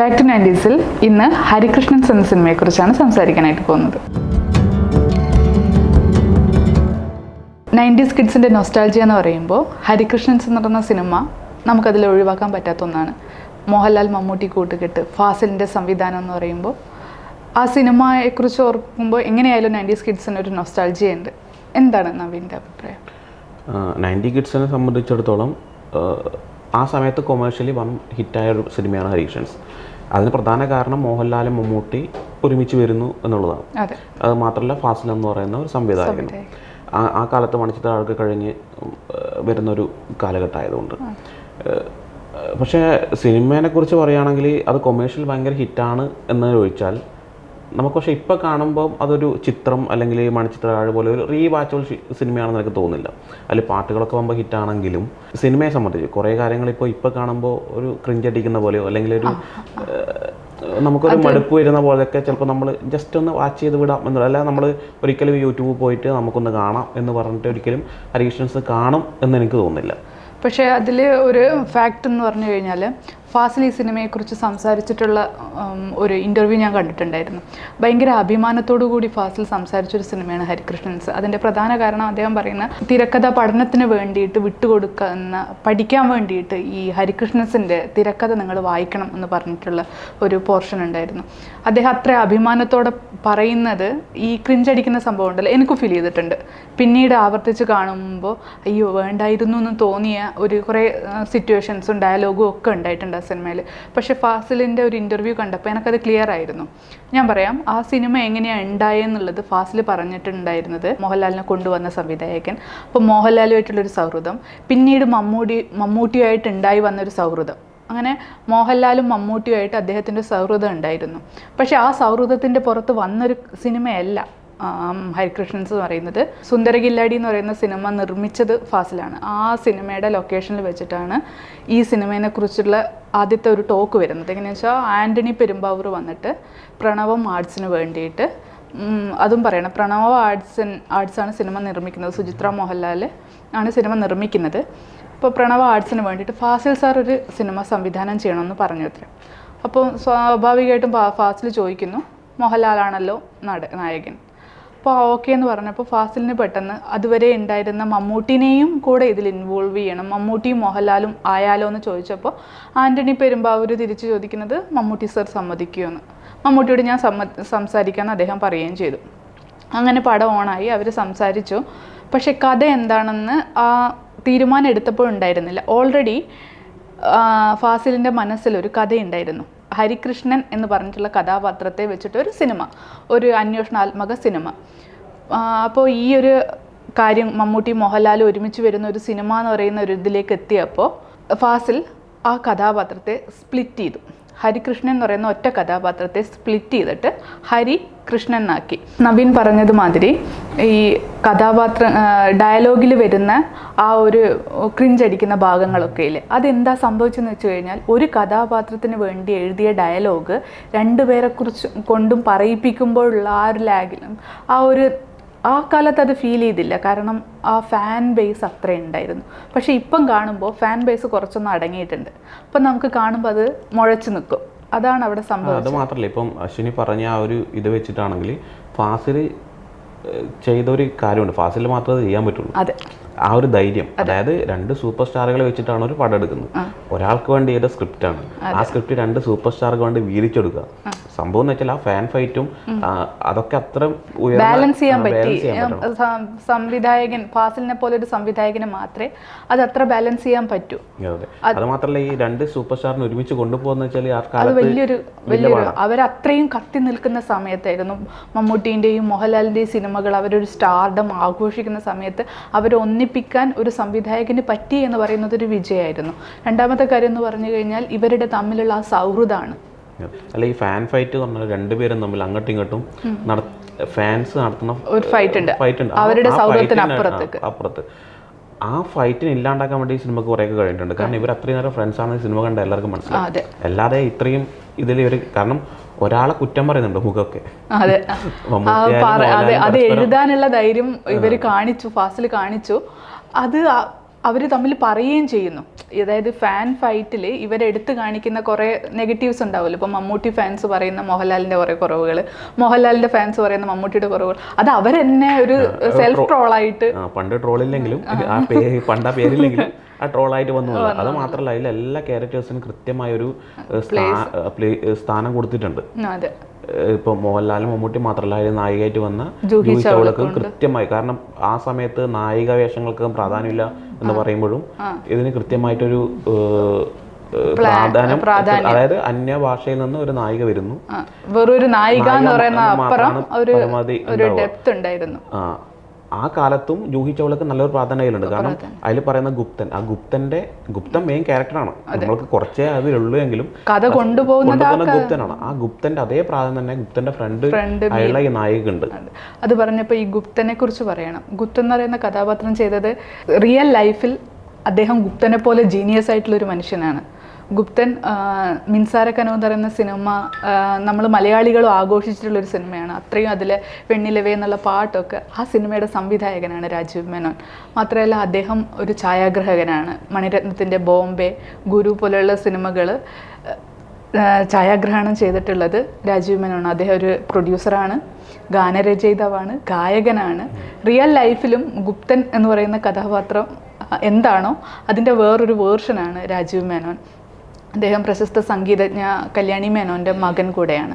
Back to നയന്റീസിൽ ഇന്ന് ഹരികൃഷ്ണൻസ് എന്ന സിനിമയെക്കുറിച്ചാണ് സംസാരിക്കാനായിട്ട് പോകുന്നത്. നയന്റീസ് കിഡ്സിന്റെ നൊസ്റ്റാൾജിയ എന്ന് പറയുമ്പോൾ ഹരികൃഷ്ണൻസ് എന്ന് പറയുന്ന സിനിമ നമുക്കതിൽ ഒഴിവാക്കാൻ പറ്റാത്ത ഒന്നാണ്. മോഹൻലാൽ മമ്മൂട്ടി കൂട്ടുകെട്ട് ഫാസിലിന്റെ സംവിധാനം എന്ന് പറയുമ്പോൾ ആ സിനിമയെക്കുറിച്ച് ഓർക്കുമ്പോൾ എങ്ങനെയായാലും നയന്റീസ് കിഡ്സിന് ഒരു നൊസ്റ്റാൾജിയ ഉണ്ട് എന്താണ് നവീന്റെ അഭിപ്രായം? നയന്റി കിഡ്സിനെ സംബന്ധിച്ചിടത്തോളം ആ സമയത്ത് കൊമേഴ്ഷ്യലി വൺ ഹിറ്റായ ഒരു സിനിമയാണ് ഹരീഷൻസ് അതിന് പ്രധാന കാരണം മോഹൻലാലും മമ്മൂട്ടി ഒരുമിച്ച് വരുന്നു എന്നുള്ളതാണ്. അതെ. മാത്രമല്ല ഫാസിൽ എന്ന് പറയുന്ന ഒരു സംവിധായകനും. സംവിധായകൻ. ആ കാലത്ത് മണിച്ചിത്ര ആൾക്ക് കഴിഞ്ഞ് വരുന്നൊരു കാലഘട്ടമായതുകൊണ്ട്. പക്ഷേ സിനിമേനെ കുറിച്ച് പറയുകയാണെങ്കിൽ അത് കൊമേഴ്ഷ്യൽ ഭയങ്കര ഹിറ്റാണ് എന്ന് ചോദിച്ചാൽ നമുക്ക് പക്ഷേ ഇപ്പോൾ കാണുമ്പോൾ അതൊരു ചിത്രം അല്ലെങ്കിൽ മണിച്ചിത്രത്താഴ് പോലെ ഒരു റീ വാച്ചബിൾ സിനിമയാണെന്ന് എനിക്ക് തോന്നുന്നില്ല. അതിൽ പാട്ടുകളൊക്കെ വമ്പോൾ ഹിറ്റാണെങ്കിലും സിനിമയെ സംബന്ധിച്ച് കുറേ കാര്യങ്ങൾ ഇപ്പോൾ ഇപ്പോൾ കാണുമ്പോൾ ഒരു ക്രിഞ്ചടിക്കുന്ന പോലെയോ അല്ലെങ്കിൽ ഒരു നമുക്കൊരു മടുപ്പ് വരുന്ന പോലെയൊക്കെ ചിലപ്പോൾ നമ്മൾ ജസ്റ്റ് ഒന്ന് വാച്ച് ചെയ്ത് വിടാം എന്നുള്ള അല്ലാതെ നമ്മൾ ഒരിക്കലും യൂട്യൂബ് പോയിട്ട് നമുക്കൊന്ന് കാണാം എന്ന് പറഞ്ഞിട്ട് ഒരിക്കലും ഹരീഷൻസ് കാണും എന്ന് എനിക്ക് തോന്നുന്നില്ല. പക്ഷേ അതിൽ ഒരു ഫാക്റ്റ് എന്ന് പറഞ്ഞു കഴിഞ്ഞാൽ ഫാസിൽ ഈ സിനിമയെക്കുറിച്ച് സംസാരിച്ചിട്ടുള്ള ഒരു ഇന്റർവ്യൂ ഞാൻ കണ്ടിട്ടുണ്ടായിരുന്നു. ഭയങ്കര അഭിമാനത്തോടു കൂടി ഫാസിൽ സംസാരിച്ചൊരു സിനിമയാണ് ഹരികൃഷ്ണൻസ് അതിന്റെ പ്രധാന കാരണം അദ്ദേഹം പറയുന്ന തിരക്കഥ പഠനത്തിന് വേണ്ടിയിട്ട് വിട്ടുകൊടുക്കുന്ന പഠിക്കാൻ വേണ്ടിയിട്ട് ഈ ഹരികൃഷ്ണൻസിന്റെ തിരക്കഥ നിങ്ങൾ വായിക്കണം എന്ന് പറഞ്ഞിട്ടുള്ള ഒരു പോർഷൻ ഉണ്ടായിരുന്നു. അദ്ദേഹം അത്ര അഭിമാനത്തോടെ പറയുന്നത് ഈ ക്രിഞ്ചടിക്കുന്ന സംഭവം ഉണ്ടല്ലോ എനിക്ക് ഫീൽ ചെയ്തിട്ടുണ്ട്. പിന്നീട് ആവർത്തിച്ച് കാണുമ്പോൾ അയ്യോ വേണ്ടായിരുന്നു എന്ന് തോന്നിയ ഒരു കുറേ സിറ്റുവേഷൻസും ഡയലോഗും ഒക്കെ ഉണ്ടായിട്ടുണ്ട്. സിനിമയിൽ. പക്ഷേ ഫാസിലിന്റെ ഒരു ഇന്റർവ്യൂ കണ്ടപ്പോൾ എനിക്കത് ക്ലിയർ ആയിരുന്നു. ഞാൻ പറയാം ആ സിനിമ എങ്ങനെയാണ് ഉണ്ടായെന്നുള്ളത് ഫാസിൽ പറഞ്ഞിട്ടുണ്ടായിരുന്നത് മോഹൻലാലിനെ കൊണ്ടുവന്ന സംവിധായകൻ. അപ്പോൾ മോഹൻലാലുമായിട്ടുള്ളൊരു സൗഹൃദം പിന്നീട് മമ്മൂടി മമ്മൂട്ടിയുമായിട്ട് ഉണ്ടായി വന്നൊരു സൗഹൃദം. അങ്ങനെ മോഹൻലാലും മമ്മൂട്ടിയുമായിട്ട് അദ്ദേഹത്തിന്റെ സൗഹൃദം ഉണ്ടായിരുന്നു. പക്ഷേ ആ സൗഹൃദത്തിന്റെ പുറത്ത് വന്നൊരു സിനിമയല്ല. ഹരികൃഷ്ണൻസ് എന്ന് പറയുന്നത്. സുന്ദരകില്ലാടി എന്ന് പറയുന്ന സിനിമ നിർമ്മിച്ചത് ഫാസിലാണ്. ആ സിനിമയുടെ ലൊക്കേഷനിൽ വെച്ചിട്ടാണ് ഈ സിനിമയെ കുറിച്ചുള്ള ആദ്യത്തെ ഒരു ടോക്ക് വരുന്നത്. എങ്ങനെയാണെന്ന് വെച്ചാൽ ആന്റണി പെരുമ്പാവൂർ വന്നിട്ട് പ്രണവം ആർട്സിന് വേണ്ടിയിട്ട് അതും പറയണം. പ്രണവ് ആർട്സ് ആർട്സാണ് സിനിമ നിർമ്മിക്കുന്നത്. സുചിത്ര മോഹൻലാൽ ആണ് സിനിമ നിർമ്മിക്കുന്നത്. അപ്പോൾ പ്രണവ് ആർട്സിന് വേണ്ടിയിട്ട് ഫാസിൽ സാർ ഒരു സിനിമ സംവിധാനം ചെയ്യണമെന്ന് പറഞ്ഞു അത്ര. അപ്പോൾ സ്വാഭാവികമായിട്ടും ഫാസിൽ ചോദിക്കുന്നു മോഹൻലാലാണല്ലോ നട നായകൻ. അപ്പോൾ ഓക്കെ എന്ന് പറഞ്ഞപ്പോൾ ഫാസിലിന് പെട്ടെന്ന് അതുവരെ ഉണ്ടായിരുന്ന മമ്മൂട്ടിനെയും കൂടെ ഇതിൽ ഇൻവോൾവ് ചെയ്യണം. മമ്മൂട്ടിയും മോഹൻലാലും ആയാലോ എന്ന് ചോദിച്ചപ്പോൾ ആന്റണി പെരുമ്പാവൂർ തിരിച്ചു ചോദിക്കുന്നത് മമ്മൂട്ടി സർ സമ്മതിക്കുമെന്ന്. മമ്മൂട്ടിയോട് ഞാൻ സമ്മ സംസാരിക്കാമെന്ന് അദ്ദേഹം പറയുകയും ചെയ്തു. അങ്ങനെ പടം ഓണായി അവർ സംസാരിച്ചു. പക്ഷെ കഥ എന്താണെന്ന് ആ തീരുമാനം എടുത്തപ്പോൾ ഉണ്ടായിരുന്നില്ല. ഓൾറെഡി ഫാസിലിന്റെ മനസ്സിലൊരു കഥയുണ്ടായിരുന്നു. ഹരികൃഷ്ണൻ എന്ന് പറഞ്ഞിട്ടുള്ള കഥാപാത്രത്തെ വെച്ചിട്ട് ഒരു സിനിമ ഒരു അന്വേഷണാത്മക സിനിമ. അപ്പോൾ ഈ ഒരു കാര്യം മമ്മൂട്ടി മോഹൻലാൽ ഒരുമിച്ച് വരുന്ന ഒരു സിനിമ എന്ന് പറയുന്ന ഒരു ഇതിലേക്ക് എത്തിയപ്പോൾ ഫാസിൽ ആ കഥാപാത്രത്തെ സ്പ്ലിറ്റ് ചെയ്തു. ഹരികൃഷ്ണൻ എന്ന് പറയുന്ന ഒറ്റ കഥാപാത്രത്തെ സ്പ്ലിറ്റ് ചെയ്തിട്ട് ഹരി കൃഷ്ണനാക്കി നവീൻ പറഞ്ഞതുമാതിരി ഈ കഥാപാത്ര ഡയലോഗിൽ വരുന്ന ആ ഒരു ക്രിഞ്ചടിക്കുന്ന ഭാഗങ്ങളൊക്കെ ഇല്ലേ അതെന്താ സംഭവിച്ചെന്ന് വെച്ച് കഴിഞ്ഞാൽ ഒരു കഥാപാത്രത്തിന് വേണ്ടി എഴുതിയ ഡയലോഗ് രണ്ടുപേരെക്കുറിച്ച് കൊണ്ടും പറയിപ്പിക്കുമ്പോഴുള്ള ആ ഒരു ലാഗിലും ആ ഒരു ആ കാലത്ത് അത് ഫീൽ ചെയ്തില്ല. കാരണം ആ ഫാൻ ബേസ് അത്ര ഉണ്ടായിരുന്നു. പക്ഷേ ഇപ്പം കാണുമ്പോൾ ഫാൻ ബേസ് കുറച്ചൊന്ന് അടങ്ങിയിട്ടുണ്ട്. അപ്പം നമുക്ക് കാണുമ്പോൾ അത് മുഴച്ചു നിൽക്കും. അതാണ് അവിടെ സംഭവം അത് മാത്രമല്ല ഇപ്പം അശ്വിനി പറഞ്ഞ ആ ഒരു ഇത് വെച്ചിട്ടാണെങ്കിൽ ഫാസിൽ ചെയ്ത ഒരു കാര്യമുണ്ട്. ഫാസിൽ മാത്രമേ ചെയ്യാൻ പറ്റുള്ളൂ. അതെ. ആ ഒരു ധൈര്യം അതായത് രണ്ട് സൂപ്പർ സ്റ്റാറുകളെ വെച്ചിട്ടാണ് ഒരു പടം എടുക്കുന്നത്. ഒരാൾക്ക് വേണ്ടി ചെയ്ത സ്ക്രിപ്റ്റാണ് ആ സ്ക്രിപ്റ്റ് രണ്ട് സൂപ്പർ സ്റ്റാർക്ക് വേണ്ടി വീതിച്ചെടുക്കുക. സംഭവം എന്ന് വെച്ചാൽ ആ ഫാൻ ഫൈറ്റും അതൊക്കെ അത്ര ബാലൻസ് ചെയ്യാൻ പറ്റി. സംവിധായകൻ ഫാസിലിനെ പോലെ ഒരു സംവിധായകന് മാത്രമേ അത് അത്ര ബാലൻസ് ചെയ്യാൻ പറ്റൂ. അതെ മാത്രമല്ല ഈ രണ്ട് സൂപ്പർ സ്റ്റാറിനെ ഒരുമിച്ച് കൊണ്ടുപോകുന്ന വെച്ചാൽ അത് വലിയൊരു വലിയൊരു അവരത്രയും കത്തി നിൽക്കുന്ന സമയത്തായിരുന്നു. മമ്മൂട്ടീന്റെയും മോഹൻലാലിന്റെയും സിനിമകൾ അവരൊരു സ്റ്റാർഡം ആഘോഷിക്കുന്ന സമയത്ത് അവരെ ഒന്നിപ്പിക്കാൻ ഒരു സംവിധായകന് പറ്റി എന്ന് പറയുന്നത് ഒരു വിജയമായിരുന്നു. രണ്ടാമത്തെ കാര്യം എന്ന് പറഞ്ഞു കഴിഞ്ഞാൽ ഇവരുടെ തമ്മിലുള്ള ആ സൗഹൃദമാണ്. അല്ല ഈ ഫാൻ ഫൈറ്റ് പറഞ്ഞാൽ രണ്ടുപേരും തമ്മിൽ അങ്ങോട്ടും ഇങ്ങോട്ടും ഫാൻസ് നടത്തുന്ന ഒരു ഫൈറ്റ് ഉണ്ട്. ഫൈറ്റ് ഉണ്ട്. അവരുടെ സൗഹൃദത്തിനപ്പുറത്തേക്ക് അപ്പുറത്ത്. ആ ഫൈറ്റിനെ ഇല്ലാണ്ടാക്കാൻ വേണ്ടി ഈ സിനിമക്ക് കുറേയൊക്കെ കഴിഞ്ഞിട്ടുണ്ട്. കാരണം ഇവർ അത്രയും നേരം ഫ്രണ്ട്സ് ആണ് സിനിമ കണ്ട എല്ലാവർക്കും മനസ്സിലാവും. അല്ലാതെ ഇത്രയും ഇതിൽ ഇവർ കാരണം ഒരാളെ കുറ്റം പറയുന്നുണ്ട് മുഖമൊക്കെ. അതെ. അതെ എഴുതാനുള്ള ധൈര്യം ഇവർ കാണിച്ചു ഫാസിൽ കാണിച്ചു. അത് അവർ തമ്മിൽ പറയുകയും ചെയ്യുന്നു. അതായത് ഫാൻ ഫൈറ്റിൽ ഇവരെടുത്ത് കാണിക്കുന്ന കുറേ നെഗറ്റീവ്സ് ഉണ്ടാവുമല്ലോ. ഇപ്പം മമ്മൂട്ടി ഫാൻസ് പറയുന്ന മോഹൻലാലിന്റെ കുറേ കുറവുകൾ മോഹൻലാലിന്റെ ഫാൻസ് പറയുന്ന മമ്മൂട്ടിയുടെ കുറവുകൾ അത് അവരെന്നെ ഒരു സെൽഫ് ട്രോളായിട്ട് പണ്ട് ട്രോളില്ലെങ്കിലും പണ്ട് പേരില്ലെങ്കിലും ആ ട്രോളായിട്ട് വന്നു. അത് മാത്രമല്ല അതിൽ എല്ലാ ക്യാരക്ടേഴ്സിനും കൃത്യമായ ഒരു സ്ഥാനം കൊടുത്തിട്ടുണ്ട്. ഇപ്പൊ മോഹൻലാലും മമ്മൂട്ടി മാത്രമല്ല അതിൽ നായികയായിട്ട് വന്ന ജൂഹി കൃത്യമായി. കാരണം ആ സമയത്ത് നായിക വേഷങ്ങൾക്ക് പ്രാധാന്യമില്ല എന്ന് പറയുമ്പോഴും ഇതിന് കൃത്യമായിട്ടൊരു പ്രാധാന്യം അതായത് അന്യ ഭാഷയിൽ നിന്ന് ഒരു നായിക വരുന്നു. വെറൊരു നായിക എന്ന് പറയുന്ന അപ്പുറം ഒരു ഡെപ്ത് ഉണ്ടായിരുന്നു. ആ. ആ കാലത്തും ജൂഹി ചൗളക്ക് നല്ലൊരു പ്രാധാന്യമുണ്ട് കാരണം അതിൽ പറയുന്ന ഗുപ്തൻ ആ ഗുപ്തന്റെ ഗുപ്തൻ മെയിൻ ക്യാരക്ടറാണ് നമ്മൾക്ക് കുറച്ചേ അതിലുള്ളൂ എങ്കിലും കഥ കൊണ്ടുപോകുന്നത് കൊണ്ടുപോകുന്ന ഗുപ്തനാണ്. ആ ഗുപ്തന്റെ അതേ പ്രാധാന്യം തന്നെ ഗുപ്തന്റെ ഫ്രണ്ട് അയാളുടെ ഈ നായികയുണ്ട്. ഉണ്ട് അത് പറഞ്ഞപ്പോൾ ഈ ഗുപ്തനെ കുറിച്ച് പറയണം. ഗുപ്തൻ എന്ന് പറയുന്ന കഥാപാത്രം ചെയ്തത് റിയൽ ലൈഫിൽ അദ്ദേഹം ഗുപ്തനെ പോലെ ജീനിയസ് ആയിട്ടുള്ള ഒരു മനുഷ്യനാണ്. ഗുപ്തൻ മിൻസാരക്കനോ മിൻസാര കനോ എന്ന് പറയുന്ന സിനിമ നമ്മൾ മലയാളികളും ആഘോഷിച്ചിട്ടുള്ള ഒരു സിനിമയാണ്. അത്രയും അതിലെ വെണ്ണിലവേ എന്നുള്ള പാട്ടൊക്കെ ആ സിനിമയുടെ സംവിധായകനാണ് രാജീവ് മേനോൻ. മാത്രമല്ല അദ്ദേഹം ഒരു ഛായാഗ്രഹകനാണ്. മണിരത്നത്തിന്റെ ബോംബെ ഗുരു പോലെയുള്ള സിനിമകൾ ഛായാഗ്രഹണം ചെയ്തിട്ടുള്ളത് രാജീവ് മേനോൻ അദ്ദേഹം ഒരു പ്രൊഡ്യൂസറാണ് ഗാനരചയിതാവാണ് ഗായകനാണ്. റിയൽ ലൈഫിലും ഗുപ്തൻ എന്ന് പറയുന്ന കഥാപാത്രം എന്താണോ അതിന്റെ വേറൊരു വേർഷനാണ് രാജീവ് മേനോൻ. അദ്ദേഹം പ്രശസ്ത സംഗീതജ്ഞ കല്യാണി മേനോന്റെ മകൻ കൂടെയാണ്.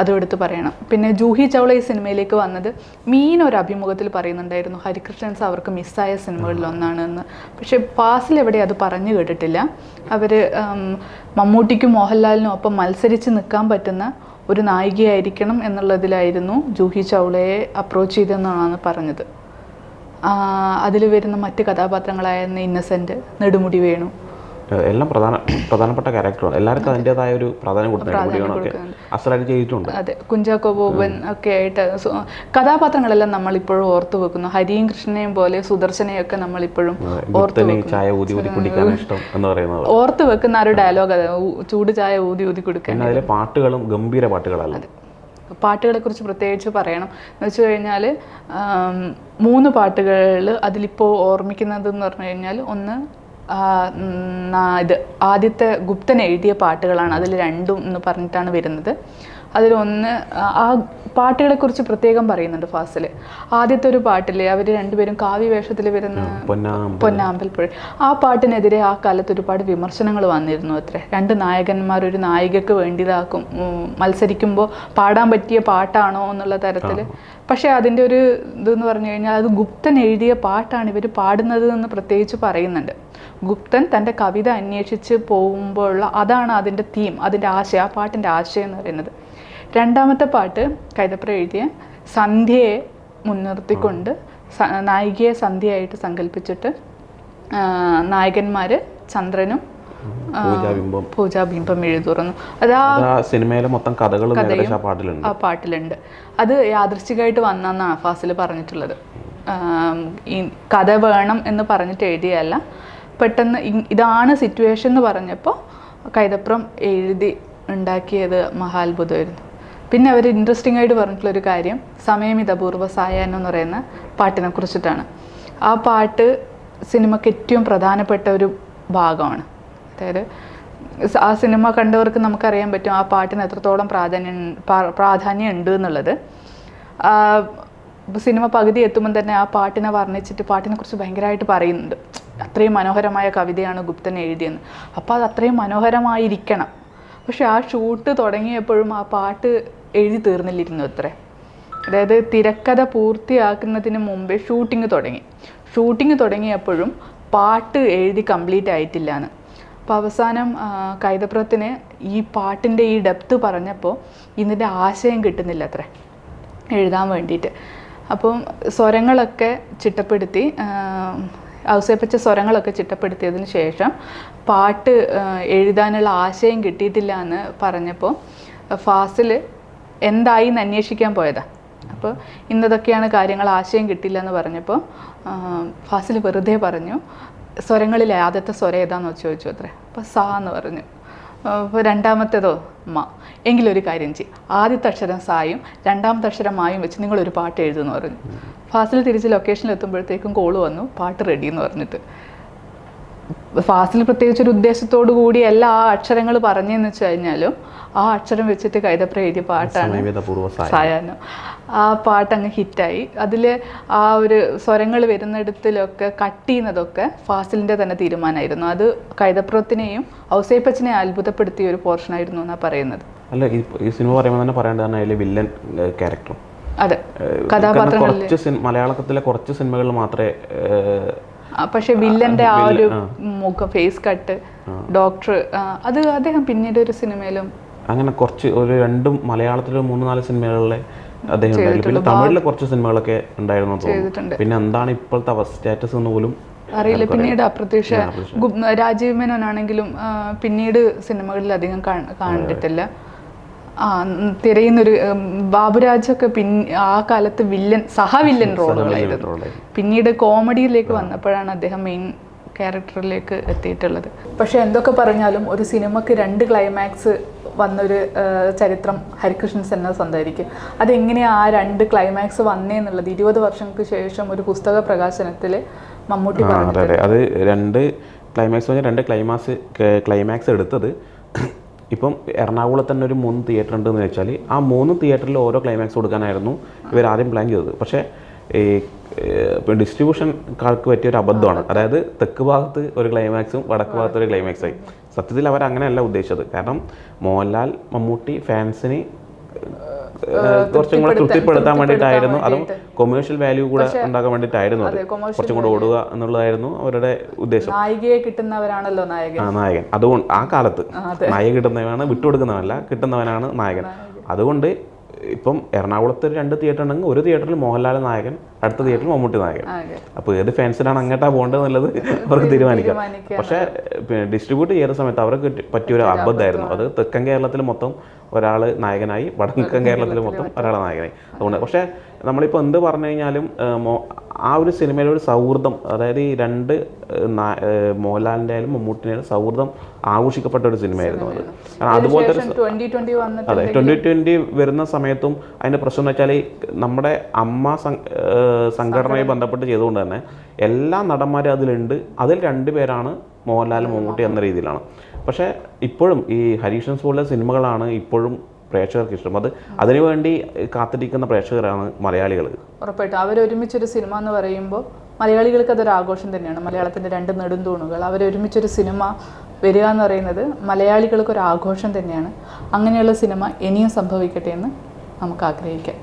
അതും എടുത്ത് പറയണം. പിന്നെ ജൂഹി ചൗള ഈ സിനിമയിലേക്ക് വന്നത് മീൻ ഒരു അഭിമുഖത്തിൽ പറയുന്നുണ്ടായിരുന്നു ഹരികൃഷ്ണൻസ് അവർക്ക് മിസ്സായ എന്ന് പക്ഷേ ഫാസിൽ എവിടെ അത് പറഞ്ഞു കേട്ടിട്ടില്ല. അവർ മമ്മൂട്ടിക്കും മോഹൻലാലിനും ഒപ്പം മത്സരിച്ച് നിൽക്കാൻ പറ്റുന്ന ഒരു നായികയായിരിക്കണം എന്നുള്ളതിലായിരുന്നു ജൂഹി ചൗളയെ അപ്രോച്ച് ചെയ്തെന്നാണ് പറഞ്ഞത്. അതിൽ വരുന്ന മറ്റ് കഥാപാത്രങ്ങളായിരുന്ന ഇന്നസെന്റ് നെടുമുടി വേണു എല്ലാം പ്രധാന പ്രധാനപ്പെട്ട ക്യാരക്ടറാണ് എല്ലാവർക്കും അതിന്റെതായ ഒരു പ്രാധാന്യം മുടികളൊക്കെ അസലായിട്ട് ചെയ്തിട്ടുണ്ട്. അതെ. കുഞ്ചാക്കോ ബോബൻ ഒക്കെ ആയിട്ട് കഥാപാത്രങ്ങളെല്ലാം നമ്മൾ നമ്മളിപ്പോഴും ഓർത്തു വെക്കുന്നു. ഹരിയും കൃഷ്ണനെയും പോലെ സുദർശനെയും ഒക്കെ നമ്മളിപ്പോഴും ഗുപ്തന് ചായ ഊതി ഊതി കുടിക്കാൻ ഇഷ്ടം എന്ന് പറയുന്നത്. ഓർത്തു വെക്കുന്ന ആ ഒരു ഡയലോഗ് അതെ. ചൂട് ചായ ഊതി ഊതി കൊടുക്കാൻ അതിലെ പാട്ടുകളും ഗംഭീര പാട്ടുകളല്ല. പാട്ടുകളെ കുറിച്ച് പ്രത്യേകിച്ച് പറയണം. എന്ന് വെച്ച് കഴിഞ്ഞാൽ മൂന്ന് പാട്ടുകളിൽ അതിലിപ്പോൾ ഓർമ്മിക്കുന്നത് എന്ന് പറഞ്ഞു കഴിഞ്ഞാൽ ഒന്ന് ഇത് ആദ്യത്തെ ഗുപ്തൻ എഴുതിയ പാട്ടുകളാണ് അതിൽ രണ്ടും എന്ന് പറഞ്ഞിട്ടാണ് വരുന്നത്. അതിലൊന്ന് ആ- ആ പാട്ടുകളെ കുറിച്ച് പ്രത്യേകം പറയുന്നുണ്ട് ഫാസിൽ ആദ്യത്തെ ഒരു പാട്ടില്ലേ അവർ രണ്ടുപേരും കാവ്യ വേഷത്തിൽ വരുന്ന പൊന്നാം പൊന്നാമ്പൽപ്പുഴ ആ പാട്ടിനെതിരെ ആ കാലത്ത് ഒരുപാട് വിമർശനങ്ങൾ വന്നിരുന്നു അത്രേ. രണ്ട് നായകന്മാർ ഒരു നായികക്ക് വേണ്ടിയതാക്കും മത്സരിക്കുമ്പോൾ പാടാൻ പറ്റിയ പാട്ടാണോ എന്നുള്ള തരത്തിൽ. പക്ഷേ അതിന്റെ ഒരു ഇതെന്ന് പറഞ്ഞു കഴിഞ്ഞാൽ അത് ഗുപ്തൻ എഴുതിയ പാട്ടാണ് ഇവർ പാടുന്നത് എന്ന് പ്രത്യേകിച്ച് പറയുന്നുണ്ട്. ഗുപ്തൻ തന്റെ കവിത അന്വേഷിച്ച് പോകുമ്പോഴുള്ള അതാണ് അതിന്റെ തീം അതിന്റെ ആശയം ആ പാട്ടിന്റെ ആശയം എന്ന് പറയുന്നത്. രണ്ടാമത്തെ പാട്ട് കൈതപ്ര എഴുതിയ സന്ധ്യയെ മുൻനിർത്തിക്കൊണ്ട് സ- നായികയെ സന്ധ്യയായിട്ട് സങ്കല്പിച്ചിട്ട് നായകന്മാർ ചന്ദ്രനും പൂജാബിംബം. പൂജാബിംബം എഴുതുറന്നു അത് ആ സിനിമയിലെ മൊത്തം ആ പാട്ടിലുണ്ട്. ആ പാട്ടിലുണ്ട്. അത് യാദൃശ്ചികമായിട്ട് വന്നെന്നാണ് ഫാസിൽ പറഞ്ഞിട്ടുള്ളത്. ഈ കഥ വേണം എന്ന് പറഞ്ഞിട്ട് എഴുതിയല്ല പെട്ടെന്ന് ഇതാണ് സിറ്റുവേഷൻ എന്ന് പറഞ്ഞപ്പോൾ കൈതപ്രം എഴുതി ഉണ്ടാക്കിയത് മഹാത്ഭുതമായിരുന്നു. പിന്നെ അവർ ഇൻട്രസ്റ്റിംഗ് ആയിട്ട് പറഞ്ഞിട്ടുള്ള ഒരു കാര്യം സമയമിതപൂർവ സായാഹ്നം എന്ന് പറയുന്ന പാട്ടിനെ കുറിച്ചിട്ടാണ്. ആ പാട്ട് സിനിമയ്ക്ക് ഏറ്റവും പ്രധാനപ്പെട്ട ഒരു ഭാഗമാണ്. അതായത് ആ സിനിമ കണ്ടവർക്ക് നമുക്കറിയാൻ പറ്റും ആ പാട്ടിന് എത്രത്തോളം പ്രാധാന്യം പ്രാധാന്യം ഉണ്ട് എന്നുള്ളത്. സിനിമ പകുതി എത്തുമ്പോൾ തന്നെ ആ പാട്ടിനെ വർണിച്ചിട്ട് പാട്ടിനെ കുറിച്ച് ഭയങ്കരമായിട്ട് പറയുന്നുണ്ട്. അത്രയും മനോഹരമായ കവിതയാണ് ഗുപ്തൻ എഴുതിയെന്ന് അപ്പോൾ അത് അത്രയും മനോഹരമായിരിക്കണം. പക്ഷെ ആ ഷൂട്ട് തുടങ്ങിയപ്പോഴും ആ പാട്ട് എഴുതി തീർന്നില്ലിരുന്നു അത്രേ. അതായത് തിരക്കഥ പൂർത്തിയാക്കുന്നതിന് മുമ്പേ ഷൂട്ടിംഗ് തുടങ്ങി. ഷൂട്ടിംഗ് തുടങ്ങിയപ്പോഴും പാട്ട് എഴുതി കംപ്ലീറ്റ് ആയിട്ടില്ല എന്ന് അപ്പോൾ അവസാനം കൈതപ്രത്തിന് ഈ പാട്ടിന്റെ ഈ ഡെപ്ത് പറഞ്ഞപ്പോൾ ഇതിന്റെ ആശയം കിട്ടുന്നില്ല അത്രേ എഴുതാൻ വേണ്ടിയിട്ട്. അപ്പം സ്വരങ്ങളൊക്കെ ചിട്ടപ്പെടുത്തി ഔസേപ്പച്ച സ്വരങ്ങളൊക്കെ ചിട്ടപ്പെടുത്തിയതിന് ശേഷം പാട്ട് എഴുതാനുള്ള ആശയം കിട്ടിയിട്ടില്ല എന്ന് പറഞ്ഞപ്പോൾ ഫാസിൽ എന്തായി എന്ന് അന്വേഷിക്കാൻ പോയതാ. അപ്പോൾ ഇന്നതൊക്കെയാണ് കാര്യങ്ങൾ ആശയം കിട്ടില്ല എന്ന് പറഞ്ഞപ്പോൾ ഫാസിൽ വെറുതെ പറഞ്ഞു സ്വരങ്ങളിലെ ആദ്യത്തെ സ്വരം ഏതാന്ന് ചോദിച്ചു അത്രേ. അപ്പോൾ സാ എന്ന് പറഞ്ഞു. രണ്ടാമത്തേതോ? മ. എങ്കിലൊരു കാര്യം ചെയ്യും. ആദ്യത്തെ അക്ഷരം സായും രണ്ടാമത്തെ അക്ഷരം മായും വെച്ച് നിങ്ങളൊരു പാട്ട് എഴുതുമെന്ന് പറഞ്ഞു. ഫാസിൽ തിരിച്ച് ലൊക്കേഷനിൽ എത്തുമ്പോഴത്തേക്കും കോൾ വന്നു. പാട്ട് റെഡി എന്ന് പറഞ്ഞിട്ട്. ഫാസിൽ പ്രത്യേകിച്ച് ഒരു ഉദ്ദേശത്തോടു കൂടി എല്ലാ ആ അക്ഷരങ്ങൾ പറഞ്ഞെന്ന് വെച്ച് കഴിഞ്ഞാലും ആ അക്ഷരം വെച്ചിട്ട് കൈതപ്ര എഴുതിയ പാട്ടാണ് സായാഹ്നം. ആ പാട്ട് അങ്ങ് ഹിറ്റായി. അതിൽ ആ ഒരു സ്വരങ്ങൾ വരുന്നിടത്തിലൊക്കെ കട്ട് ചെയ്യുന്നതൊക്കെ ഫാസിലിന്റെ തന്നെ തീരുമാനമായിരുന്നു. അത് കൈതപ്രത്തിനെയും ഔസേപ്പച്ചനെ അത്ഭുതപ്പെടുത്തിയ ഒരു പോർഷൻ ആയിരുന്നു എന്നാണ് പറയുന്നത്. അല്ല ഈ സിനിമ പറയുമ്പോൾ തന്നെ പറയേണ്ടത് തന്നെ അതിലെ വില്ലൻ ക്യാരക്ടർ അതെ. കഥാപാത്രങ്ങൾ കുറച്ച് മലയാളത്തിലെ കുറച്ച് സിനിമകളിൽ മാത്രമേ പക്ഷെ വില്ലന്റെ ആ ഒരു മുഖം ഫേസ് കട്ട് ഡോക്ടർ അത് അദ്ദേഹം പിന്നീട് ഒരു സിനിമയിലും അങ്ങനെ കുറച്ച് ഒരു രണ്ടും മലയാളത്തിലെ മൂന്ന് നാല് സിനിമകളിലെ അദ്ദേഹം ഉണ്ടായിരുന്നു. പിന്നെ തമിഴിലെ കുറച്ച് സിനിമകളൊക്കെ ഉണ്ടായിരുന്നു തോന്നുന്നു. പിന്നെ എന്താണ് ഇപ്പോഴത്തെ അവസ്ഥ സ്റ്റാറ്റസ് എന്ന് പോലും അറിയില്ല. പിന്നീട് അപ്രത്യക്ഷ രാജീവ് മേനോൻ ആണെങ്കിലും പിന്നീട് സിനിമകളിൽ അധികം കണ്ടിട്ടില്ല തിരയുന്നൊരു ബാബുരാജൊക്കെ പിൻ ആ കാലത്ത് വില്ലൻ സഹവില്ലൻ റോളുകളായിരുന്നു. റോളായിരുന്നു. പിന്നീട് കോമഡിയിലേക്ക് വന്നപ്പോഴാണ് അദ്ദേഹം മെയിൻ ക്യാരക്ടറിലേക്ക് എത്തിയിട്ടുള്ളത്. പക്ഷെ എന്തൊക്കെ പറഞ്ഞാലും ഒരു സിനിമക്ക് രണ്ട് ക്ലൈമാക്സ് വന്നൊരു ചരിത്രം ഹരികൃഷ്ണൻ സെന്ന സ്വന്തമായിരിക്കും അതെങ്ങനെയാണ് ആ രണ്ട് ക്ലൈമാക്സ് വന്നേ എന്നുള്ളത്? ഇരുപത് വർഷങ്ങൾക്ക് ശേഷം ഒരു പുസ്തക പ്രകാശനത്തിൽ മമ്മൂട്ടി അതെ അത്. രണ്ട് ക്ലൈമാക്സ് പറഞ്ഞാൽ രണ്ട് ക്ലൈമാക്സ് ക്ലൈമാക്സ് എടുത്തത് ഇപ്പം എറണാകുളത്ത് തന്നെ ഒരു മൂന്ന് തിയേറ്റർ ഉണ്ടെന്ന് വെച്ചാൽ ആ മൂന്ന് തിയേറ്ററിൽ ഓരോ ക്ലൈമാക്സ് കൊടുക്കാനായിരുന്നു ഇവർ ആദ്യം പ്ലാൻ ചെയ്തത്. പക്ഷേ ഈ ഡിസ്ട്രിബ്യൂഷൻകാർക്ക് പറ്റിയ ഒരു അബദ്ധമാണ്. അതായത് തെക്ക് ഭാഗത്ത് ഒരു ക്ലൈമാക്സും വടക്ക് ഭാഗത്ത് ഒരു ക്ലൈമാക്സായി സത്യത്തിൽ അവർ അങ്ങനെയല്ല ഉദ്ദേശിച്ചത്. കാരണം മോഹൻലാൽ മമ്മൂട്ടി ഫാൻസിന് കുറച്ചും കൂടെ തൃപ്തിപ്പെടുത്താൻ വേണ്ടിയിട്ടായിരുന്നു. അതും കൊമേഴ്ഷ്യൽ വാല്യൂ കൂടെ ഉണ്ടാക്കാൻ വേണ്ടിയിട്ടായിരുന്നു അത്. കുറച്ചും കൂടെ ഓടുക എന്നുള്ളതായിരുന്നു അവരുടെ ഉദ്ദേശം. നായികയെ കിട്ടുന്നവരാണല്ലോ നായകൻ. ആ നായകൻ. അതുകൊണ്ട് ആ കാലത്ത് നായിക കിട്ടുന്നവനാണ് വിട്ടുകൊടുക്കുന്നവനല്ല കിട്ടുന്നവനാണ് നായകൻ. അതുകൊണ്ട് ഇപ്പം എറണാകുളത്ത് ഒരു രണ്ട് തിയേറ്റർ ഉണ്ടെങ്കിൽ ഒരു തിയേറ്ററിൽ മോഹൻലാൽ നായകൻ അടുത്ത തിയേറ്ററിൽ മമ്മൂട്ടി നായകൻ. അപ്പോൾ ഏത് ഫാൻസിനാണ് അങ്ങോട്ടാ പോകേണ്ടത് എന്നുള്ളത് അവർക്ക് തീരുമാനിക്കാം. പക്ഷെ ഡിസ്ട്രിബ്യൂട്ട് ചെയ്യുന്ന സമയത്ത് അവർക്ക് പറ്റിയൊരു അബദ്ധമായിരുന്നു. അത് തെക്കൻ കേരളത്തിൽ മൊത്തം ഒരാൾ നായകനായി വടക്കൻ കേരളത്തിൽ മൊത്തം ഒരാൾ നായകനായി. അതുകൊണ്ട് പക്ഷേ നമ്മളിപ്പോൾ എന്ത് പറഞ്ഞു കഴിഞ്ഞാലും ആ ഒരു സിനിമയിലെ ഒരു സൗഹൃദം അതായത് ഈ രണ്ട് മോഹൻലാലിന്റെ ആയാലും മമ്മൂട്ടിന്റെ ആയാലും സൗഹൃദം ആഘോഷിക്കപ്പെട്ട ഒരു സിനിമയായിരുന്നു അത്. കാരണം അതുപോലത്തെ അതെ ട്വന്റി ട്വന്റി വരുന്ന സമയത്തും അതിന്റെ പ്രശ്നം എന്ന് വെച്ചാൽ നമ്മുടെ അമ്മ സംഘടനയെ ബന്ധപ്പെട്ട് ചെയ്തുകൊണ്ട് തന്നെ എല്ലാ നടന്മാരും അതിലുണ്ട്. അതിൽ രണ്ടുപേരാണ് മോഹൻലാൽ മമ്മൂട്ടി എന്ന രീതിയിലാണ്. പക്ഷേ ഇപ്പോഴും ഈ ഹരീഷൻസ് പോലുള്ള സിനിമകളാണ് ഇപ്പോഴും പ്രേക്ഷകർക്ക് ഇഷ്ടം അത് അതിനുവേണ്ടി കാത്തിരിക്കുന്ന പ്രേക്ഷകരാണ് മലയാളികൾ ഉറപ്പായിട്ടും. അവരൊരുമിച്ചൊരു സിനിമ എന്ന് പറയുമ്പോൾ മലയാളികൾക്ക് അതൊരു ആഘോഷം തന്നെയാണ്. മലയാളത്തിന്റെ രണ്ട് നെടുന്തൂണുകൾ. അവരൊരുമിച്ചൊരു സിനിമ വരിക എന്ന് പറയുന്നത് മലയാളികൾക്ക് ഒരു ആഘോഷം തന്നെയാണ്. അങ്ങനെയുള്ള സിനിമ ഇനിയും സംഭവിക്കട്ടെ എന്ന് നമുക്ക് ആഗ്രഹിക്കാം.